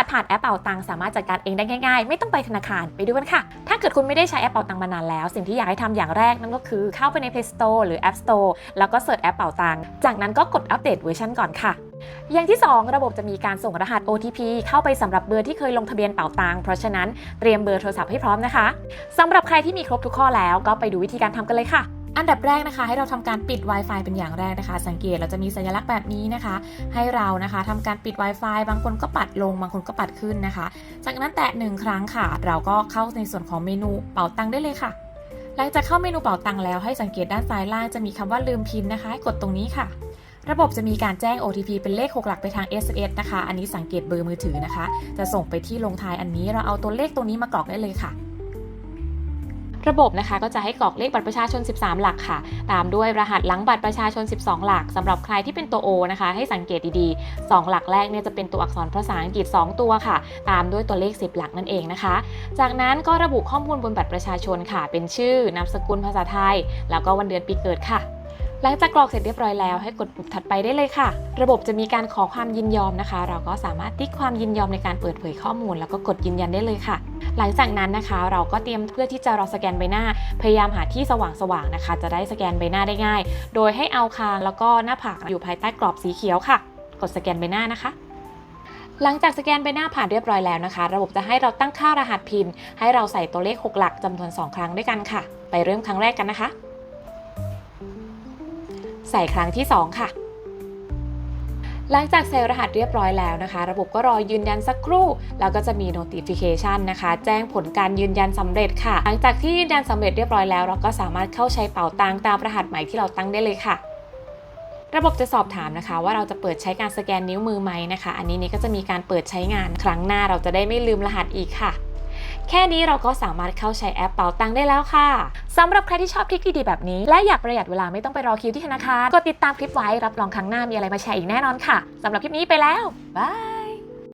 หัสผ่านแอปเป่าตังสามารถจัดการเองได้ง่ายๆ ไม่ต้องไปธนาคารไปดูกันค่ะ ถ้าเกิดคุณไม่ได้ใช้แอปเป่าตังมานานแล้ว สิ่งที่อยากให้ทำอย่างแรกนั่นก็คือเข้าไปใน Play Store หรือ App Store แล้วก็เสิร์ชแอปเป่าตังจากนั้นก็กดอัปเดตเวอร์ชันก่อนค่ะอย่างที่ 2 ระบบจะมีการส่งรหัส OTP เข้าไปสำหรับเบอร์ที่เคยลงทะเบียนเป่าตังเพราะฉะนั้นเตรียมเบอร์โทรศัพท์ให้พร้อมนะคะสำหรับใครที่มีครบทุกข้อแล้วก็ไปดูวิธีการทำกันเลยค่ะ อันดับแรกนะคะ ให้เราทำการปิด Wi-Fi เป็นอย่างแรกนะคะ สังเกตเราจะมีสัญลักษณ์แบบนี้นะคะ ให้เรานะคะทำการปิด Wi-Fi บางคนก็ปัดลง บางคนก็ปัดขึ้นนะคะ จากนั้นแตะหนึ่งครั้งค่ะ เราก็เข้าในส่วนของเมนูเป่าตังได้เลยค่ะ หลังจากเข้าเมนูเป่าตังแล้วให้สังเกตด้านซ้ายล่างจะมีคำว่าลืมพินนะคะ กดตรงนี้ค่ะระบบจะมีการแจ้ง OTP เป็นเลข 6 หลักไปทาง SMS นะคะ อันนี้สังเกตเบอร์มือถือนะคะ จะส่งไปที่ลงท้ายอันนี้ เราเอาตัวเลขตรงนี้มากรอกได้เลยค่ะ ระบบนะคะก็จะให้กรอกเลขบัตรประชาชน 13 หลักค่ะ ตามด้วยรหัสหลังบัตรประชาชน 12 หลักสำหรับใครที่เป็นตัว O นะคะ ให้สังเกตดีๆ 2 หลักแรกเนี่ยจะเป็นตัวอักษรภาษาอังกฤษ 2 ตัวค่ะ ตามด้วยตัวเลข 10 หลักนั่นเองนะคะ จากนั้นก็ระบุข้อมูลบนบัตรประชาชนค่ะ เป็นชื่อนามสกุลภาษาไทย แล้วก็วันเดือนปีเกิดค่ะหลังจากกรอกเสร็จเรียบร้อยแล้วให้กดปุ่มถัดไปได้เลยค่ะ ระบบจะมีการขอความยินยอมนะคะ เราก็สามารถติ๊กความยินยอมในการเปิดเผยข้อมูล แล้วก็กดยืนยันได้เลยค่ะ หลังจากนั้นนะคะ เราก็เตรียมเพื่อที่จะรอสแกนใบหน้า พยายามหาที่สว่างๆนะคะ จะได้สแกนใบหน้าได้ง่าย โดยให้เอาคางแล้วก็หน้าผากอยู่ภายใต้กรอบสีเขียวค่ะ กดสแกนใบหน้านะคะหลังจากสแกนใบหน้าผ่านเรียบร้อยแล้วนะคะ ระบบจะให้เราตั้งค่ารหัสพิน ให้เราใส่ตัวเลข 6 หลักจำนวน 2 ครั้งด้วยกันค่ะ ไปเริ่มครั้งแรกกันนะคะ ใส่ครั้งที่ 2 ค่ะ หลังจากใส่รหัสเรียบร้อยแล้วนะคะ ระบบก็รอยืนยันสักครู่ แล้วก็จะมี notification นะคะ แจ้งผลการยืนยันสำเร็จค่ะ หลังจากที่ยืนยันสำเร็จเรียบร้อยแล้ว เราก็สามารถเข้าใช้เป่าตังตามรหัสใหม่ที่เราตั้งได้เลยค่ะระบบจะสอบถามนะคะ ว่าเราจะเปิดใช้การสแกนนิ้วมือไหมนะคะ อันนี้นี่ก็จะมีการเปิดใช้งาน ครั้งหน้าเราจะได้ไม่ลืมรหัสอีกค่ะ แค่นี้เราก็สามารถเข้าใช้แอปเป๋าตังได้แล้วค่ะสำหรับใครที่ชอบทริคดีๆแบบนี้ และอยากประหยัดเวลาไม่ต้องไปรอคิวที่ธนาคารกดติดตามคลิปไว้รับรองครั้งหน้ามีอะไรมาแชร์อีกแน่นอนค่ะสำหรับคลิปนี้ไปแล้วบาย